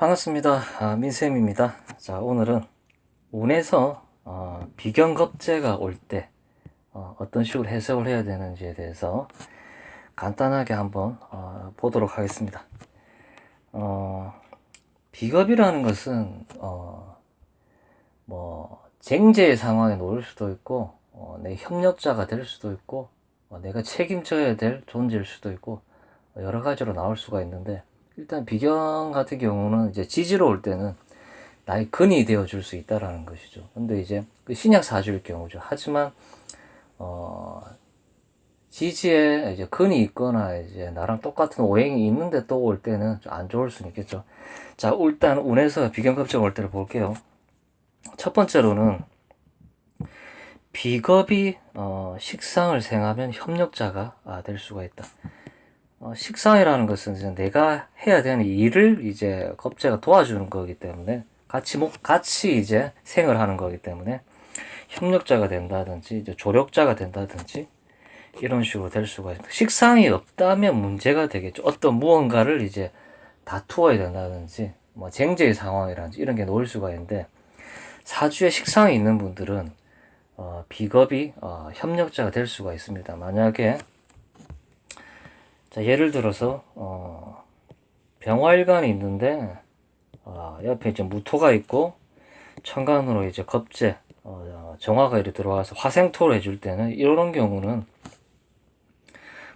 반갑습니다. 아, 민쌤입니다. 자, 오늘은 운에서 어, 비견겁제가 올때 어, 떤 식으로 해석을 해야 되는지에 대해서 간단하게 한번 어, 보도록 하겠습니다. 어, 비겁이라는 것은 어, 뭐 쟁제의 상황에 놓일 수도 있고 어, 내 협력자가 될 수도 있고 어, 내가 책임져야 될 존재일 수도 있고 여러 가지로 나올 수가 있는데 일단 비경 같은 경우는 이제 지지로 올 때는 나의 근이 되어 줄 수 있다라는 것이죠. 근데 이제 그 신약 사주일 경우죠. 하지만 어 지지에 이제 근이 있거나 이제 나랑 똑같은 오행이 있는데 또 올 때는 좀 안 좋을 수 있겠죠. 자, 일단 운에서 비경급적 올 때를 볼게요. 첫 번째로는 비겁이 어, 식상을 생하면 협력자가 아, 될 수가 있다. 어, 식상이라는 것은 이제 내가 해야 되는 일을 이제 겁재가 도와주는 거기 때문에 같이 목 같이 이제 생을 하는 거기 때문에 협력자가 된다든지 이제 조력자가 된다든지 이런 식으로 될 수가 있습니다. 식상이 없다면 문제가 되겠죠. 어떤 무언가를 이제 다투어야 된다든지 뭐 쟁제의 상황이라든지 이런 게 놓일 수가 있는데 사주에 식상이 있는 분들은 어, 비겁이 어, 협력자가 될 수가 있습니다. 만약에 자, 예를 들어서, 어, 병화일관이 있는데, 어, 옆에 이제 무토가 있고, 천간으로 이제 겁재, 어, 정화가 이렇게 들어와서 화생토를 해줄 때는, 이런 경우는,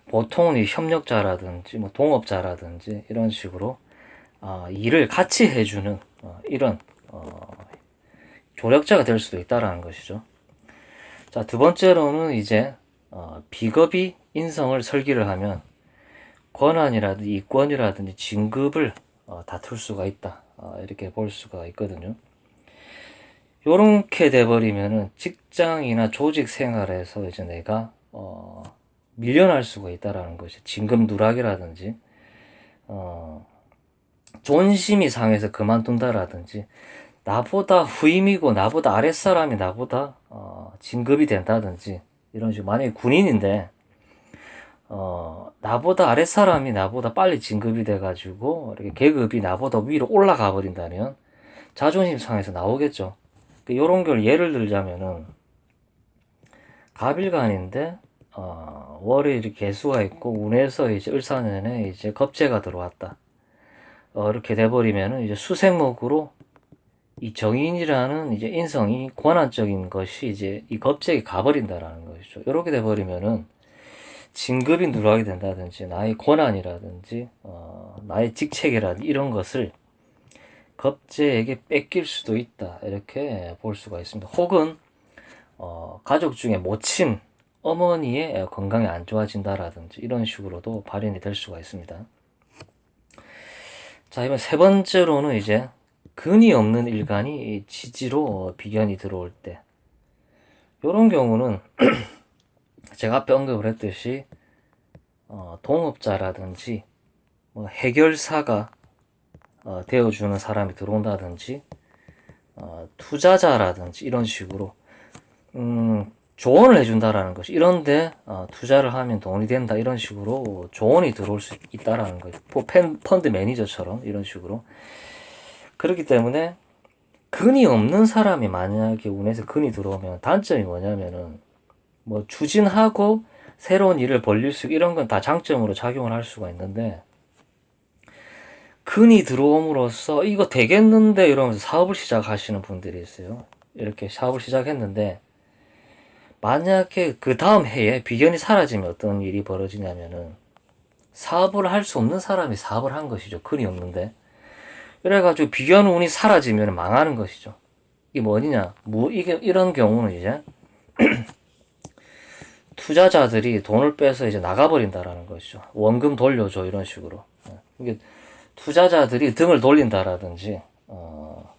보통은 이 협력자라든지, 뭐 동업자라든지, 이런 식으로, 어, 일을 같이 해주는, 어, 이런, 어, 조력자가 될 수도 있다라는 것이죠. 자, 두 번째로는 이제, 어, 비겁이 인성을 설계를 하면, 권한이라든지 이권이라든지 진급을 어, 다툴 수가 있다. 어, 이렇게 볼 수가 있거든요. 요렇게 돼버리면은 직장이나 조직 생활에서 이제 내가 어, 밀려날 수가 있다라는 것이 진급 누락이라든지 어, 존심이 상해서 그만둔다라든지 나보다 후임이고 나보다 아랫사람이 나보다 어, 진급이 된다든지 이런 식으로 만약에 군인인데 어, 나보다 아랫사람이 나보다 빨리 진급이 돼가지고, 이렇게 계급이 나보다 위로 올라가 버린다면, 자존심 상해서 나오겠죠. 요런 걸 예를 들자면은, 갑일간인데, 어, 이렇게 개수가 있고, 운에서 이제 을사년에 이제 겁재가 들어왔다. 어, 이렇게 돼버리면은, 이제 수생목으로, 이 정인이라는 이제 인성이 권한적인 것이 이제 이 겁재에 가버린다라는 것이죠. 이렇게 돼버리면은, 진급이 누락이 된다든지 나의 권한이라든지 어, 나의 직책이라든지 이런 것을 겁재에게 뺏길 수도 있다 이렇게 볼 수가 있습니다. 혹은 어, 가족 중에 모친 어머니의 건강이 안 좋아진다라든지 이런 식으로도 발현이 될 수가 있습니다. 자 이번 세 번째로는 이제 근이 없는 일간이 지지로 비견이 들어올 때 이런 경우는 제가 앞에 언급을 했듯이 어, 동업자라든지 뭐 해결사가 어, 되어주는 사람이 들어온다든지 어, 투자자라든지 이런 식으로 음, 조언을 해준다라는 것이 이런데 어, 투자를 하면 돈이 된다 이런 식으로 조언이 들어올 수 있다라는 거죠. 뭐 펜, 펀드 매니저처럼 이런 식으로 그렇기 때문에 근이 없는 사람이 만약에 운에서 근이 들어오면 단점이 뭐냐면은 뭐 추진하고 새로운 일을 벌릴 수 이런 건 다 장점으로 작용을 할 수가 있는데 근이 들어옴으로써 이거 되겠는데 이러면서 사업을 시작하시는 분들이 있어요. 이렇게 사업을 시작했는데 만약에 그 다음 해에 비견이 사라지면 어떤 일이 벌어지냐면은 사업을 할 수 없는 사람이 사업을 한 것이죠. 근이 없는데. 그래가지고 비견 운이 사라지면 망하는 것이죠. 이게 뭐냐? 뭐 이게 이런 경우는 이제 투자자들이 돈을 빼서 이제 나가버린다라는 것이죠. 원금 돌려줘 이런 식으로. 예. 이게 투자자들이 등을 돌린다라든지 어,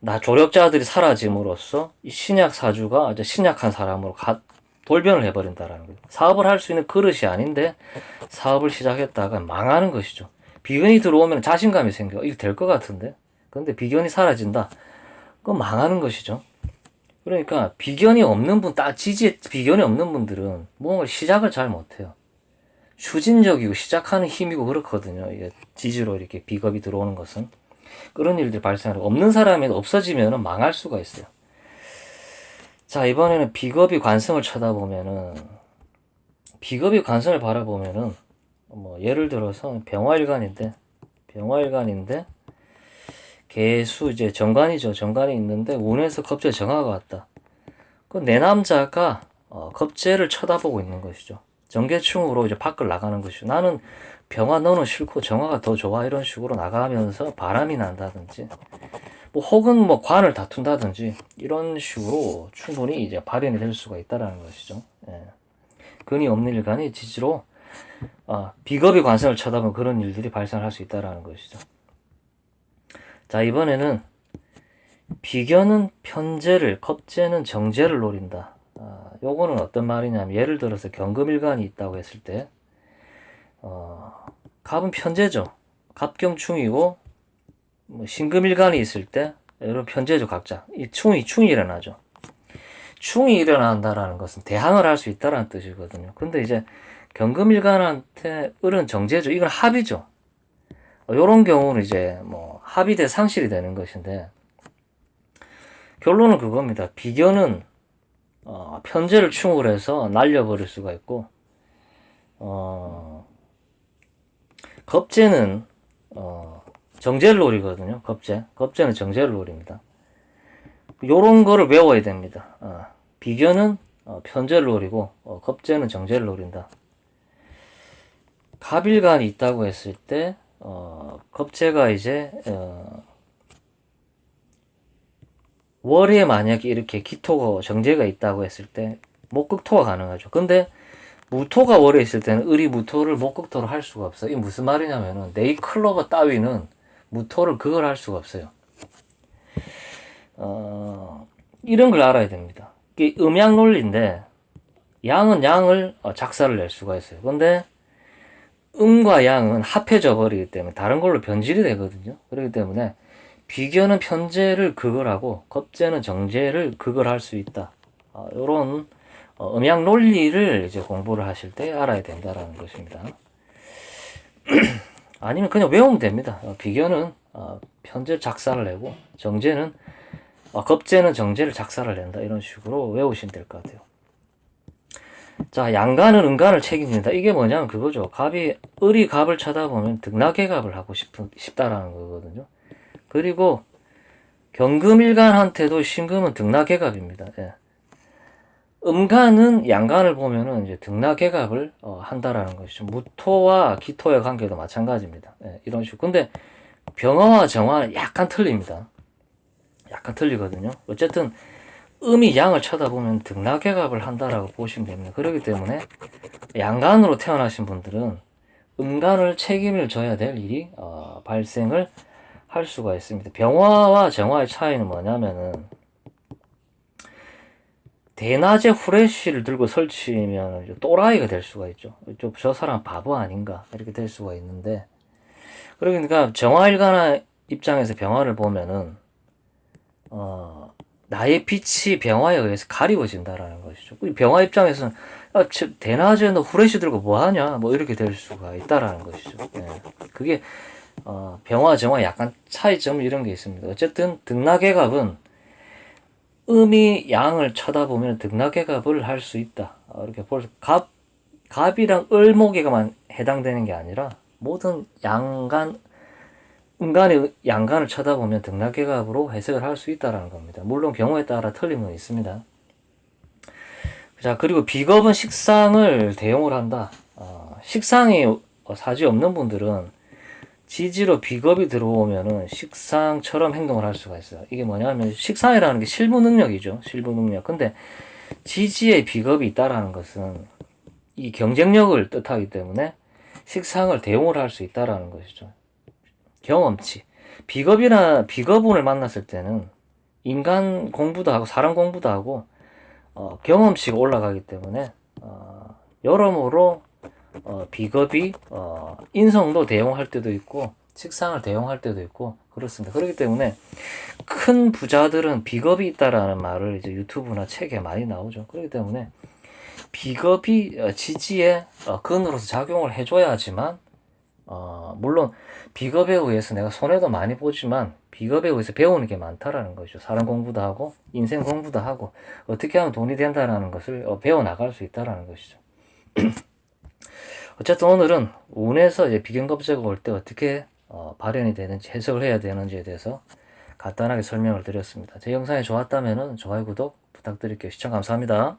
나 조력자들이 사라짐으로써 이 신약 사주가 이제 신약한 사람으로 가, 돌변을 해버린다라는 거예요. 사업을 할 수 있는 그릇이 아닌데 사업을 시작했다가 망하는 것이죠. 비견이 들어오면 자신감이 생겨. 이거 될 것 같은데. 근데 비견이 사라진다. 그건 망하는 것이죠. 그러니까 비견이 없는 분, 딱 지지 비견이 없는 분들은 무언가를 시작을 잘 못해요. 추진력이고 시작하는 힘이고 그렇거든요. 이게 지지로 이렇게 비겁이 들어오는 것은 그런 일들이 발생하고 없는 사람이 없어지면 망할 수가 있어요. 자 이번에는 비겁이 관성을 쳐다보면은 비겁이 관성을 바라보면은 뭐 예를 들어서 병화일관인데 병화일관인데 개수 이제 정관이죠. 정관이 있는데 운에서 겁재 정화가 왔다. 그 내 남자가 어, 겁재를 쳐다보고 있는 것이죠. 정계충으로 이제 밖을 나가는 것이죠. 나는 병화 너는 싫고 정화가 더 좋아 이런 식으로 나가면서 바람이 난다든지 뭐 혹은 뭐 관을 다툰다든지 이런 식으로 충분히 이제 발현이 될 수가 있다라는 것이죠. 예. 근이 없는 일간이 지지로 아, 비겁이 관성을 쳐다보면 그런 일들이 발생할 수 있다라는 것이죠. 자 이번에는 비견은 편제를, 겁제는 정제를 노린다. 아, 요거는 어떤 말이냐면 예를 들어서 경금일간이 있다고 했을 때 어, 갑은 편제죠. 갑경충이고 뭐 신금일간이 있을 때 여러분 편제죠 각자. 이 충이 충이 일어나죠. 충이 일어난다라는 것은 대항을 할 수 있다라는 뜻이거든요. 근데 이제 경금일간한테 을은 정제죠. 이건 합이죠. 어, 요런 경우는 이제 뭐 합이 돼 상실이 되는 것인데 결론은 그겁니다. 비견은 어, 편제를 충을 해서 날려버릴 수가 있고 어, 겁제는 어, 정제를 노리거든요. 겁제. 겁제는 정제를 노립니다. 요런 거를 외워야 됩니다. 어, 비견은 어, 편제를 노리고 어, 겁제는 정제를 노린다. 갑일간이 있다고 했을 때 어, 겁제가 이제 어, 월에 만약에 이렇게 기토가 정제가 있다고 했을 때 목극토가 가능하죠. 근데 무토가 월에 있을 때는 을이 무토를 목극토로 할 수가 없어요. 이게 무슨 말이냐면은 네이클로버 따위는 무토를 그걸 할 수가 없어요. 어, 이런 걸 알아야 됩니다. 음양 논리인데 양은 양을 어, 작사를 낼 수가 있어요. 근데 음과 양은 합해져 버리기 때문에 다른 걸로 변질이 되거든요. 그렇기 때문에 비견은 편제를 극을 하고 겁제는 정제를 극을 할수 있다. 어, 이런 어, 음양 논리를 이제 공부를 하실 때 알아야 된다라는 것입니다. 아니면 그냥 외우면 됩니다. 어, 비견은 어, 편제 작사를 내고 정제는 어, 겁제는 정제를 작사를 낸다 이런 식으로 외우시면 될 것 같아요. 자, 양간은 은간을 책임진다. 이게 뭐냐면 그거죠. 갑이 을이 갑을 쳐다보면 등락해갑을 하고 싶은 싶다라는 거거든요. 그리고 경금일간한테도 신금은 등락해갑입니다. 예. 음간은 양간을 보면은 이제 등락해갑을 어, 한다라는 것이죠. 무토와 기토의 관계도 마찬가지입니다. 예, 이런 식으로. 근데 병화와 정화는 약간 틀립니다. 약간 틀리거든요. 어쨌든 음이 양을 쳐다보면 등락해갑을 한다라고 보시면 됩니다. 그렇기 때문에 양간으로 태어나신 분들은 음간을 책임을 져야 될 일이 어, 발생을 할 수가 있습니다. 병화와 정화의 차이는 뭐냐면은 대낮에 후레쉬를 들고 설치면 또라이가 될 수가 있죠. 좀저 사람 바보 아닌가 이렇게 될 수가 있는데 그러니까 정화일간의 입장에서 병화를 보면은 어, 나의 빛이 병화에 의해서 가리워진다라는 것이죠. 이 병화 입장에서는 아, 대낮에 너 후레쉬 들고 뭐 하냐 뭐 이렇게 될 수가 있다라는 것이죠. 예. 그게 어, 병화 정화 약간 차이점 이런 게 있습니다. 어쨌든 등락해갑은 음이 양을 쳐다보면 등락해갑을 할 수 있다. 어, 이렇게 볼 갑, 갑이랑 을목에만 해당되는 게 아니라 모든 양간, 음간의 양간을 쳐다보면 등락해갑으로 해석을 할 수 있다라는 겁니다. 물론 경우에 따라 틀린 건 있습니다. 자, 그리고 비겁은 식상을 대용을 한다. 어, 식상이 사지 없는 분들은 지지로 비겁이 들어오면은 식상처럼 행동을 할 수가 있어요. 이게 뭐냐면 식상이라는 게 실무 능력이죠. 실무 능력. 근데 지지에 비겁이 있다라는 것은 이 경쟁력을 뜻하기 때문에 식상을 대용을 할 수 있다라는 것이죠. 경험치. 비겁이나 비겁운을 만났을 때는 인간 공부도 하고 사람 공부도 하고 어, 경험치가 올라가기 때문에 어, 여러모로 어, 비겁이 어, 인성도 대용할 때도 있고 식상을 대용할 때도 있고 그렇습니다. 그렇기 때문에 큰 부자들은 비겁이 있다라는 말을 이제 유튜브나 책에 많이 나오죠. 그렇기 때문에 비겁이 어, 지지의 어, 근으로서 작용을 해줘야지만 어, 물론 비겁에 의해서 내가 손해도 많이 보지만 비겁에 의해서 배우는 게 많다라는 거죠. 사람 공부도 하고 인생 공부도 하고 어떻게 하면 돈이 된다라는 것을 어, 배워 나갈 수 있다라는 것이죠. 어쨌든 오늘은 운에서 이제 비견겁제가 올 때 어떻게 어, 발현이 되는지 해석을 해야 되는지에 대해서 간단하게 설명을 드렸습니다. 제 영상이 좋았다면 좋아요 구독 부탁드릴게요. 시청 감사합니다.